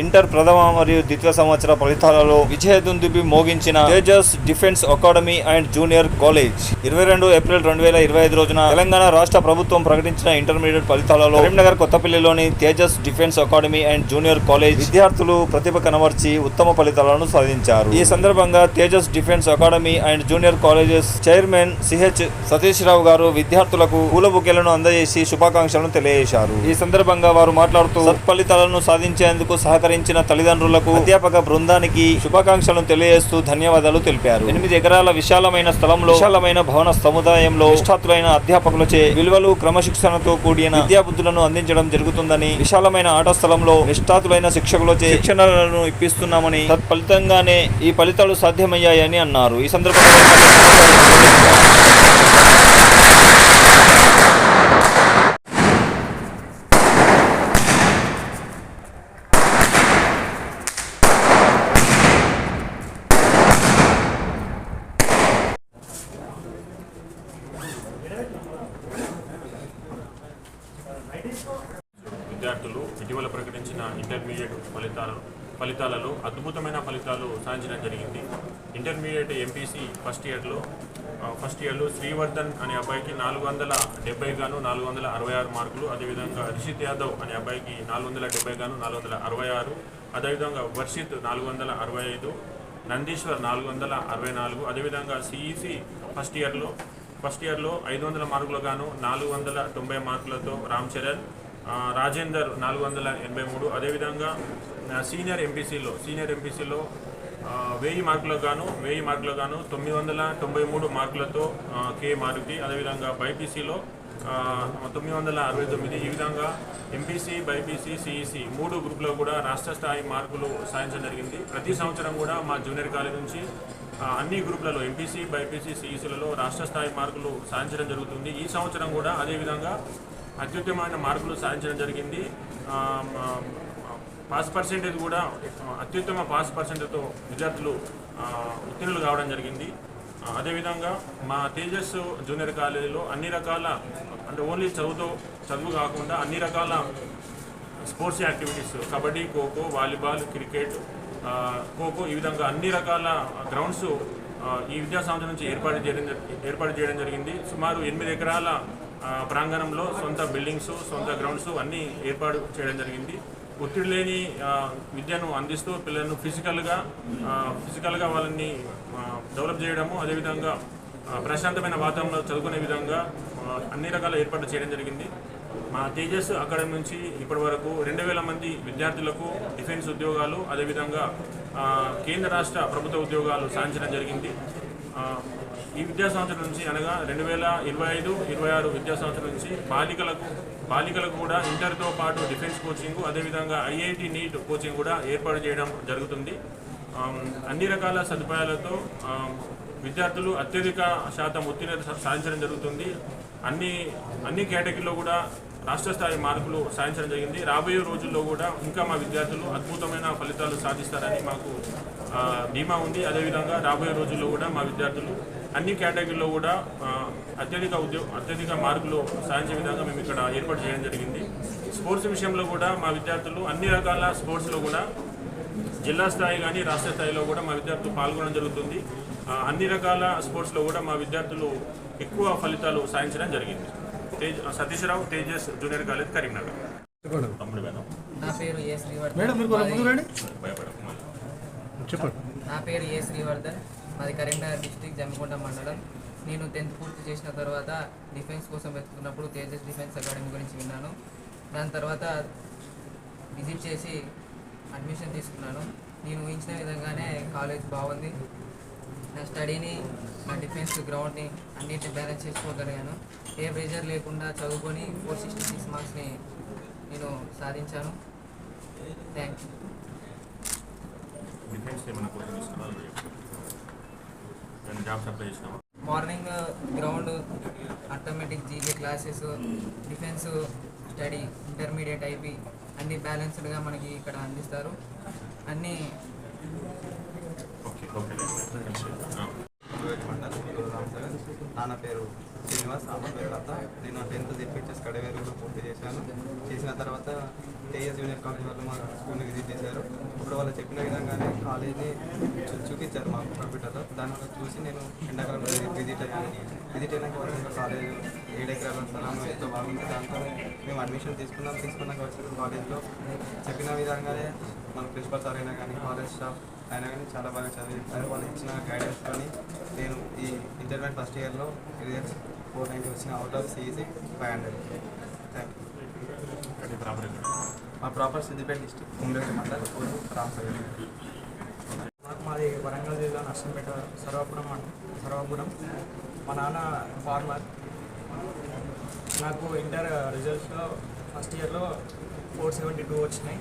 Inter ప్రథమ మరియు ద్వితీయ సంవత్సర ఫలితాలలో విజయదుందుబి మోగించిన Tejas defence academy and junior college. ఇరవై రెండు ఏప్రిల్ రెండు వేల ఇరవై ఐదు రోజున తెలంగాణ రాష్ట్ర ప్రభుత్వం ప్రకటించిన ఇంటర్మీడియట్ ఫలితాలలో Karimnagar కొత్తపల్లిలోని Tejas defence academy and junior college విద్యార్థులు ప్రతిభ కనబర్చి ఉత్తమ ఫలితాలను సాధించారు. ఈ సందర్భంగా Tejas defence academy and junior colleges chairman CH Satish Rao గారు విద్యార్థులకు పూల బుకేలను అందజేసి శుభాకాంక్షలను తెలియజేశారు. ఈ సందర్భంగా వారు మాట్లాడుతూ సత్ఫలితాలను సాధించేందుకు సహకరించిన తల్లిదండ్రులకు అధ్యాపక బృందానికి శుభాకాంక్షలను తెలియజేస్తూ ధన్యవాదాలు తెలిపారు. ఎనిమిది ఎకరాల విశాలమైన స్థలంలో విశాలమైన భవన సముదాయంలో నిష్ఠాతులైన అధ్యాపకులచే విలువలు క్రమశిక్షణతో కూడిన విద్యాబుద్ధులను అందించడం జరుగుతుందని విశాలమైన ఆట స్థలంలో నిష్ఠాతులైన శిక్షకులచే శిక్షణలను ఇప్పిస్తున్నామని తత్ఫలితంగానే ఈ ఫలితాలు సాధ్యమయ్యాయని అన్నారు. ఈ సందర్భంగా విద్యార్థులు ఇటీవల ప్రకటించిన ఇంటర్మీడియట్ ఫలితాలు ఫలితాలలో అద్భుతమైన ఫలితాలు సాధించడం జరిగింది. ఇంటర్మీడియట్ ఎంపీసీ ఫస్ట్ ఇయర్లో ఫస్ట్ ఇయర్లో శ్రీవర్ధన్ అనే అబ్బాయికి నాలుగు వందల డెబ్బై గాను నాలుగు వందల అరవై ఆరు మార్కులు అదేవిధంగా రిషిత్ యాదవ్ అనే అబ్బాయికి నాలుగు వందల డెబ్బై గాను నాలుగు వందల అరవై ఆరు అదేవిధంగా వర్షిత్ నాలుగు వందల అరవై ఐదు నందీశ్వర్ నాలుగు వందల అరవై నాలుగు అదేవిధంగా సిఈసి ఫస్ట్ ఇయర్లో ఫస్ట్ ఇయర్లో ఐదు వందల మార్కులు గాను నాలుగు వందల తొంభై మార్కులతో రామ్ చరణ్ రాజేందర్ నాలుగు వందల ఎనభై మూడు. అదేవిధంగా సీనియర్ ఎంపీసీలో సీనియర్ ఎంపీసీలో వెయ్యి మార్కులకు గాను వెయ్యి మార్కులకు గాను తొమ్మిది వందల తొంభై మూడు మార్కులతో కే మారుతి. అదేవిధంగా బైపీసీలో తొమ్మిది వందల అరవై తొమ్మిది. ఈ విధంగా ఎంపీసీ బైపీసీ సిఈసి మూడు గ్రూపులో కూడా రాష్ట్ర స్థాయి మార్కులు సాధించడం జరిగింది. ప్రతి సంవత్సరం కూడా మా జూనియర్ కాలేజ్ నుంచి అన్ని గ్రూపులలో ఎంపీసీ బైపీసీ సిఈసీలలో రాష్ట్ర స్థాయి మార్కులు సాధించడం జరుగుతుంది. ఈ సంవత్సరం కూడా అదేవిధంగా అత్యుత్తమమైన మార్కులు సాధించడం జరిగింది. పాస్ పర్సెంటేజ్ కూడా అత్యుత్తమ పాస్ పర్సెంటేజ్తో విద్యార్థులు ఉత్తీర్ణులు కావడం జరిగింది. అదేవిధంగా మా తేజస్ జూనియర్ కాలేజీలో అన్ని రకాల అంటే ఓన్లీ చదువుతో చదువు కాకుండా అన్ని రకాల sports activities kabaddi kho kho volleyball cricket kho kho ఈ విధంగా అన్ని రకాల గ్రౌండ్స్ ఈ విద్యా సంవత్సరం నుంచి ఏర్పాటు చేయడం ఏర్పాటు చేయడం జరిగింది. సుమారు ఎనిమిది ఎకరాల ప్రాంగణంలో సొంత బిల్డింగ్స్ సొంత గ్రౌండ్స్ అన్నీ ఏర్పాటు చేయడం జరిగింది. ఒత్తిడి లేని విద్యను అందిస్తూ పిల్లలను ఫిజికల్గా ఫిజికల్గా వాళ్ళని డెవలప్ చేయడము అదేవిధంగా ప్రశాంతమైన వాతావరణంలో చదువుకునే విధంగా అన్ని రకాల ఏర్పాట్లు చేయడం జరిగింది. మా తేజస్ అకాడమీ నుంచి ఇప్పటి వరకు రెండు వేల మంది విద్యార్థులకు డిఫెన్స్ ఉద్యోగాలు అదేవిధంగా కేంద్ర రాష్ట్ర ప్రభుత్వ ఉద్యోగాలు సాధించడం జరిగింది. ఈ విద్యా సంవత్సరం నుంచి అనగా రెండు వేల ఇరవై ఐదు ఇరవై ఆరు విద్యా సంవత్సరం నుంచి బాలికలకు బాలికలకు కూడా ఇంటర్తో పాటు డిఫెన్స్ కోచింగ్ అదేవిధంగా ఐఐటి నీట్ కోచింగ్ కూడా ఏర్పాటు చేయడం జరుగుతుంది. అన్ని రకాల సదుపాయాలతో విద్యార్థులు అత్యధిక శాతం ఉత్తీర్ణత సాధించడం జరుగుతుంది. అన్ని అన్ని కేటగిరీలో కూడా రాష్ట్ర స్థాయి మార్కులు సాధించడం జరిగింది. రాబోయే రోజుల్లో కూడా ఇంకా మా విద్యార్థులు అద్భుతమైన ఫలితాలు సాధిస్తారని మాకు ధీమా ఉంది. అదేవిధంగా రాబోయే రోజుల్లో కూడా మా విద్యార్థులు అన్ని కేటగిరీలో కూడా అత్యధిక ఉద్యోగ అత్యధిక మార్కులు సాధించే విధంగా మేము ఇక్కడ ఏర్పాటు చేయడం జరిగింది. స్పోర్ట్స్ విషయంలో కూడా మా విద్యార్థులు అన్ని రకాల స్పోర్ట్స్లో కూడా జిల్లా స్థాయి కానీ రాష్ట్ర స్థాయిలో కూడా మా విద్యార్థులు పాల్గొనడం జరుగుతుంది. అన్ని రకాల స్పోర్ట్స్లో కూడా మా విద్యార్థులు ఎక్కువ ఫలితాలు సాధించడం జరిగింది. Tej Satish Rao Tejas junior college Karimnagar. తమ్ముడు నా పేరు ఏ శ్రీవర్ధన్. మేడం మీరు కొంచెం ముందు రండి. భయపడకు మళ్ళీ. చెప్పండి. నా పేరు ఏ శ్రీవర్ధన్. మాది కరీంనగర్ డిస్టిక్ జమ్మికొండ మండలం. నేను టెన్త్ పూర్తి చేసిన తర్వాత డిఫెన్స్ కోసం వెతుకున్నప్పుడు తేజస్ డిఫెన్స్ అకాడమీ గురించి విన్నాను. దాని తర్వాత విజిట్ చేసి అడ్మిషన్ తీసుకున్నాను. నేను ఊహించిన విధంగానే కాలేజ్ బాగుంది. నా స్టడీని నా డిఫెన్స్ గ్రౌండ్ని అన్నిటిని బ్యాలెన్స్ చేసుకోగలిగాను. ఏ ప్రెజర్ లేకుండా చదువుకొని ఫోర్ సిక్స్టీ సిక్స్ మార్క్స్ని నేను సాధించాను. చేసినావా? Morning ground automatic GK classes defence study intermediate IP అన్ని బ్యాలెన్స్డ్గా మనకి ఇక్కడ అందిస్తారు. అన్నీ ఓకే ఓకే. నాన్న పేరు శ్రీనివాస్ ఆపర్వేత నేను టెన్త్ జెడ్పిహెచ్ఎస్ కడవేరులో పూర్తి చేశాను. చేసిన తర్వాత కేఎస్ జూనియర్ కాలేజ్ వాళ్ళు మా స్కూల్ని విజిట్ చేశారు. ఇప్పుడు వాళ్ళు చెప్పిన విధంగానే కాలేజ్ని చూపించారు మాకు కంప్యూటర్లో. దానివల్ల చూసి నేను ఎండాకాలంలో విజిట్ అయ్యాను. విజిట్ అయినాక వాళ్ళు కాలేజ్ ఏడు ఎకరాల స్థలం ఎంతో బాగుంది. దాంతో మేము అడ్మిషన్ తీసుకున్నాం. తీసుకున్నాక వచ్చారు కాలేజ్లో చెప్పిన విధంగానే మన ప్రిన్సిపల్ సార్ అయినా కానీ కాలేజ్ స్టాఫ్ అయినా కానీ చాలా బాగా చదివించారు. వాళ్ళు ఇచ్చిన గైడెన్స్తో నేను ఈ ఇంటర్మీడియట్ ఫస్ట్ ఇయర్లో రిజల్ట్స్ ఫోర్ నైంటీ వచ్చిన out of CEC five hundred thank you మా ప్రాపర్ సిద్దిపేట డిస్టిక్ ఉండే మండల్ రామసాగర్ మాకు మాది వరంగల్ జిల్లా నర్సంపేట సర్వాపురం సర్వాపురం. మా నాన్న ఫార్మర్. నాకు ఇంటర్ రిజల్ట్స్లో ఫస్ట్ ఇయర్లో ఫోర్ సెవెంటీ టూ వచ్చినాయి.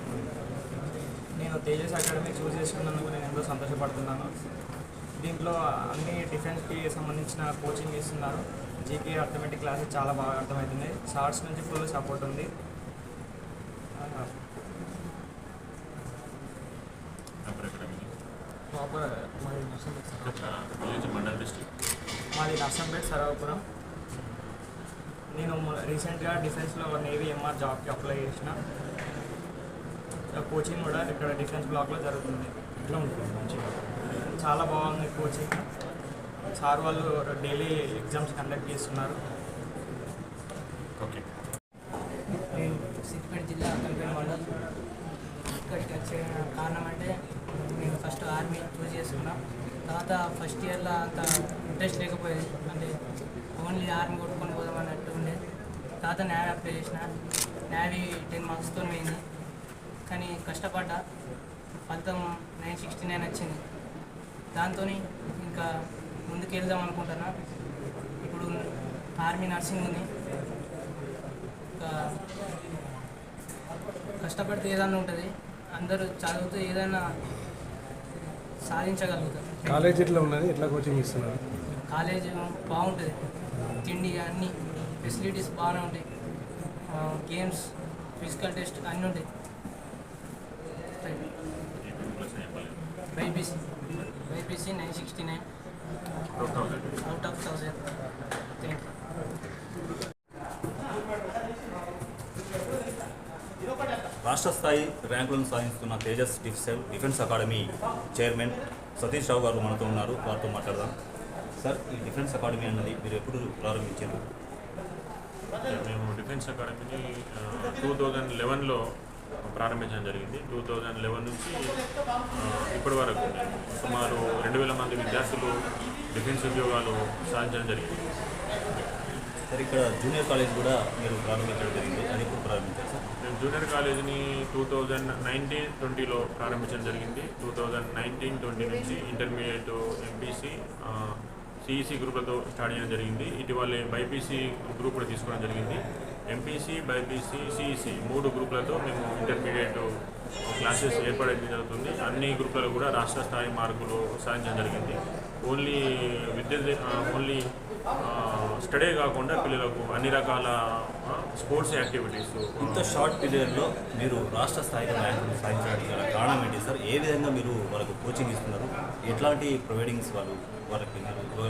నేను తేజస్ అకాడమీ చూస్ చేసుకున్నందుకు నేను ఎంతో సంతోషపడుతున్నాను. దీంట్లో అన్ని డిఫెన్స్కి సంబంధించిన కోచింగ్ ఇస్తున్నారు. జీకే అర్థమెటిక్ క్లాసెస్ చాలా బాగా అర్థమవుతుంది. సార్స్ నుంచి ఫుల్ సపోర్ట్ ఉంది. ప్రాపర్ మాది నర్సంపేట్ సర్వపురం. నేను రీసెంట్గా డిఫెన్స్లో నేవీ ఎంఆర్ జాబ్కి అప్లై చేసిన. కోచింగ్ కూడా ఇక్కడ డిఫెన్స్ బ్లాక్లో జరుగుతుంది. ఇట్లా ఉంటుంది మంచిగా. చాలా బాగుంది కోచింగ్. సార్ వాళ్ళు డైలీ ఎగ్జామ్స్ కండక్ట్ చేస్తున్నారు. ఓకే. నేను సిద్దిపేట జిల్లా కంపెనీ మండల్ ఇక్కడికి వచ్చే కారణం అంటే నేను ఫస్ట్ ఆర్మీ చూస్ చేసుకున్నా. తర్వాత ఫస్ట్ ఇయర్లో అంత ఇంట్రెస్ట్ లేకపోయేది. అంటే ఓన్లీ ఆర్మీ కొట్టుకొని పోదాం అన్నట్టు ఉండేది తర్వాత నేవీ అప్లై చేసిన. నేవీ టెన్ మార్క్స్తో పోయింది. కానీ కష్టపడ్డా. ఫలితం నైన్ సిక్స్టీ నైన్ వచ్చింది. దాంతో ఇంకా ముందుకు వెళ్దాం అనుకుంటున్నా. ఇప్పుడు ఆర్మీ నర్సింగ్ ఉంది. ఇంకా కష్టపడితే ఏదైనా ఉంటుంది. అందరూ చదివితే ఏదైనా సాధించగలుగుతారు. కాలేజ్ ఎట్లా ఉన్నది? ఎట్లా కోచింగ్ ఇస్తున్నారు? కాలేజ్ బాగుంటుంది. తిండి అన్ని ఫెసిలిటీస్ బాగానే ఉంటాయి. గేమ్స్ ఫిజికల్ టెస్ట్ అన్నీ ఉంటాయి. BiPC BiPC nine sixty nine. Out of thousand thank you రాష్ట్ర స్థాయి ర్యాంకులను సాధిస్తున్న Tejas defence defence academy chairman Satish Rao గారు మనతో ఉన్నారు. వారితో మాట్లాడదాం. సార్ ఈ డిఫెన్స్ అకాడమీ అన్నది మీరు ఎప్పుడు ప్రారంభించారు? మేము డిఫెన్స్ అకాడమీని టూ థౌజండ్ లెవెన్లో ప్రారంభించడం జరిగింది. టూ థౌజండ్ లెవెన్ నుంచి ఇప్పటి వరకు సుమారు రెండు వేల మంది విద్యార్థులు డిఫెన్స్ ఉద్యోగాలు సాధించడం జరిగింది. సార్ ఇక్కడ జూనియర్ కాలేజ్ కూడా మీరు ప్రారంభించడం జరిగింది. అది ఎప్పుడు ప్రారంభించారు సార్? మేము జూనియర్ కాలేజీని టూ థౌజండ్ నైన్టీన్ ట్వంటీలో ప్రారంభించడం జరిగింది. టూ థౌజండ్ నైన్టీన్ ట్వంటీ నుంచి ఇంటర్మీడియట్ ఎంపీసీ సిఈసి గ్రూప్లతో స్టార్ట్ చేయడం జరిగింది. ఇటీవల బైపీసీ గ్రూప్ కూడా తీసుకోవడం జరిగింది. ఎంపీసీ బైపీసీ సిఈసి మూడు గ్రూపులతో మేము ఇంటర్మీడియట్ క్లాసెస్ ఏర్పడడం జరుగుతుంది. అన్ని గ్రూపులలో కూడా రాష్ట్ర స్థాయి మార్కులు సాధించడం జరిగింది. ఓన్లీ విద్య ఓన్లీ స్టడీ కాకుండా పిల్లలకు అన్ని రకాల స్పోర్ట్స్ యాక్టివిటీస్ ఇంత షార్ట్ పీరియడ్లో మీరు రాష్ట్ర స్థాయిలో ర్యాంకులు సాధించడానికి గల కారణం ఏంటి సార్? ఏ విధంగా మీరు వాళ్ళకు కోచింగ్ ఇస్తున్నారు? ఎట్లాంటి ప్రొవైడింగ్స్ వాళ్ళు వాళ్ళకి మీరు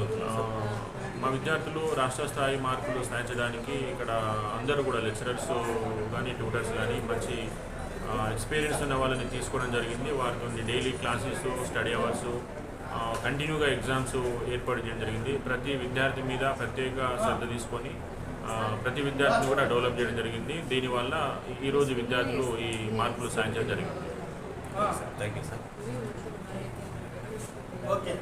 మా విద్యార్థులు రాష్ట్ర స్థాయి మార్కులు సాధించడానికి ఇక్కడ అందరూ కూడా లెక్చరర్స్ కానీ ట్యూటర్స్ కానీ మంచి ఎక్స్పీరియన్స్ ఉన్న వాళ్ళని తీసుకోవడం జరిగింది. వారికి డైలీ క్లాసెస్ స్టడీ అవర్స్ కంటిన్యూగా ఎగ్జామ్స్ ఏర్పాటు చేయడం జరిగింది. ప్రతి విద్యార్థి మీద ప్రత్యేక శ్రద్ధ తీసుకొని ప్రతి విద్యార్థిని కూడా డెవలప్ చేయడం జరిగింది. దీనివల్ల ఈరోజు విద్యార్థులు ఈ మార్పులు సాధించడం జరిగింది. థ్యాంక్ యూ సార్ ఓకే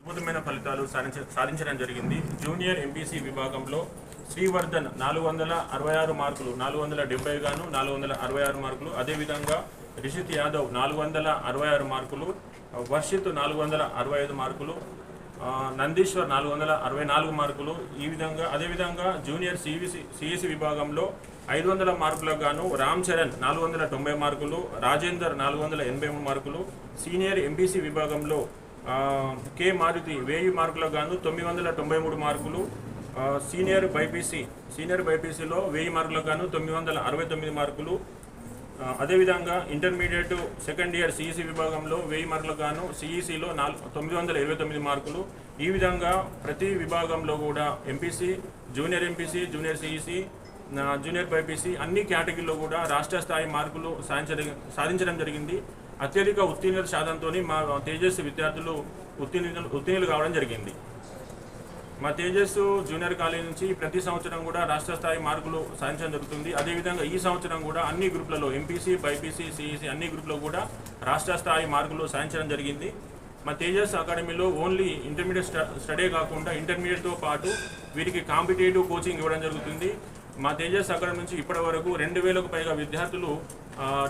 అద్భుతమైన ఫలితాలు సాధించడం జరిగింది. జూనియర్ ఎంపీసీ విభాగంలో శ్రీవర్ధన్ నాలుగు వందల అరవై ఆరు మార్కులు నాలుగు వందల డెబ్బై గాను నాలుగు వందల అరవై ఆరు మార్కులు. అదేవిధంగా రిషిత్ యాదవ్ నాలుగు వందల అరవై ఆరు మార్కులు వర్షిత్ నాలుగు వందల అరవై ఐదు మార్కులు నందీశ్వర్ నాలుగు వందల అరవై నాలుగు మార్కులు. ఈ విధంగా అదేవిధంగా జూనియర్ సివిసి సిఎసి విభాగంలో ఐదు వందల మార్కులకు గాను రామ్ చరణ్ నాలుగు వందల తొంభై మార్కులు రాజేందర్ నాలుగు వందల ఎనభై మూడు మార్కులు సీనియర్ ఎంపీసీ విభాగంలో కె మారుతి వెయ్యి మార్కులకు గాను తొమ్మిది వందల తొంభై మూడు మార్కులు సీనియర్ బైపీసీ సీనియర్ బైపీసీలో వెయ్యి మార్కులకు గాను తొమ్మిది వందల అరవై తొమ్మిది మార్కులు అదేవిధంగా ఇంటర్మీడియట్ సెకండ్ ఇయర్ సిఈసి విభాగంలో వెయ్యి మార్కులకు గాను సిఈసిలో నాలుగు తొమ్మిది వందల ఇరవై తొమ్మిది మార్కులు. ఈ విధంగా ప్రతి విభాగంలో కూడా MPC junior MPC junior CEC junior BiPC అన్ని కేటగిరీలో కూడా రాష్ట్ర స్థాయి మార్కులు సాధించడం సాధించడం జరిగింది. అత్యధిక ఉత్తీర్ణత శాతంతో మా తేజస్వి విద్యార్థులు ఉత్తీర్ణ ఉత్తీర్ణులు కావడం జరిగింది. మా తేజస్ జూనియర్ కాలేజ్ నుంచి ప్రతి సంవత్సరం కూడా రాష్ట్ర స్థాయి మార్కులు సాధించడం జరుగుతుంది. అదేవిధంగా ఈ సంవత్సరం కూడా అన్ని గ్రూపులలో ఎంపీసీ బైపీసీ సిఈసీ అన్ని గ్రూప్లో కూడా రాష్ట్ర స్థాయి మార్కులు సాధించడం జరిగింది. మా తేజస్ అకాడమీలో ఓన్లీ ఇంటర్మీడియట్ స్ట- స్టడీ కాకుండా ఇంటర్మీడియట్తో పాటు వీరికి కాంపిటేటివ్ కోచింగ్ ఇవ్వడం జరుగుతుంది. మా తేజస్ అకాడమీ నుంచి ఇప్పటి వరకు రెండు వేలకు పైగా విద్యార్థులు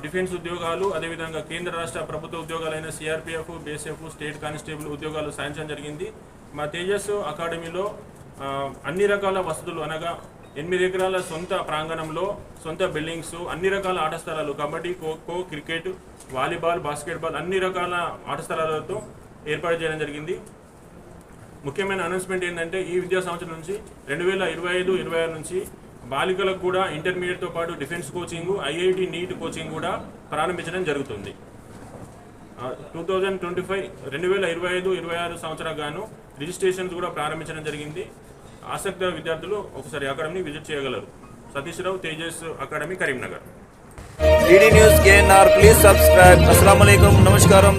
డిఫెన్స్ ఉద్యోగాలు అదేవిధంగా కేంద్ర రాష్ట్ర ప్రభుత్వ ఉద్యోగాలైన సిఆర్పిఎఫ్ బీఎస్ఎఫ్ స్టేట్ కానిస్టేబుల్ ఉద్యోగాలు సాధించడం జరిగింది. మా తేజస్ అకాడమీలో అన్ని రకాల వసతులు అనగా ఎనిమిది ఎకరాల సొంత ప్రాంగణంలో సొంత బిల్డింగ్స్ అన్ని రకాల ఆట స్థలాలు kabaddi kho kho cricket volleyball basketball అన్ని రకాల ఆట స్థలాలతో ఏర్పాటు చేయడం జరిగింది. ముఖ్యమైన అనౌన్స్మెంట్ ఏంటంటే ఈ విద్యా సంవత్సరం నుంచి రెండు వేల ఇరవై ఐదు ఇరవై ఆరు నుంచి బాలికలకు కూడా ఇంటర్మీడియట్తో పాటు defence coaching IIT NEET coaching కూడా ప్రారంభించడం జరుగుతుంది. టూ థౌజండ్ ట్వంటీ ఫైవ్ రెండు వేల ఇరవై ఐదు ఇరవై ఆరు సంవత్సరాలు గాను రిజిస్ట్రేషన్స్ కూడా ప్రారంభించడం జరిగింది. ఆసక్త విద్యార్థులు ఒకసారి అకాడమీని విజిట్ చేయగలరు. Satish Rao Tejas academy Karimnagar. DD news KNR please subscribe అస్సలం నమస్కారం.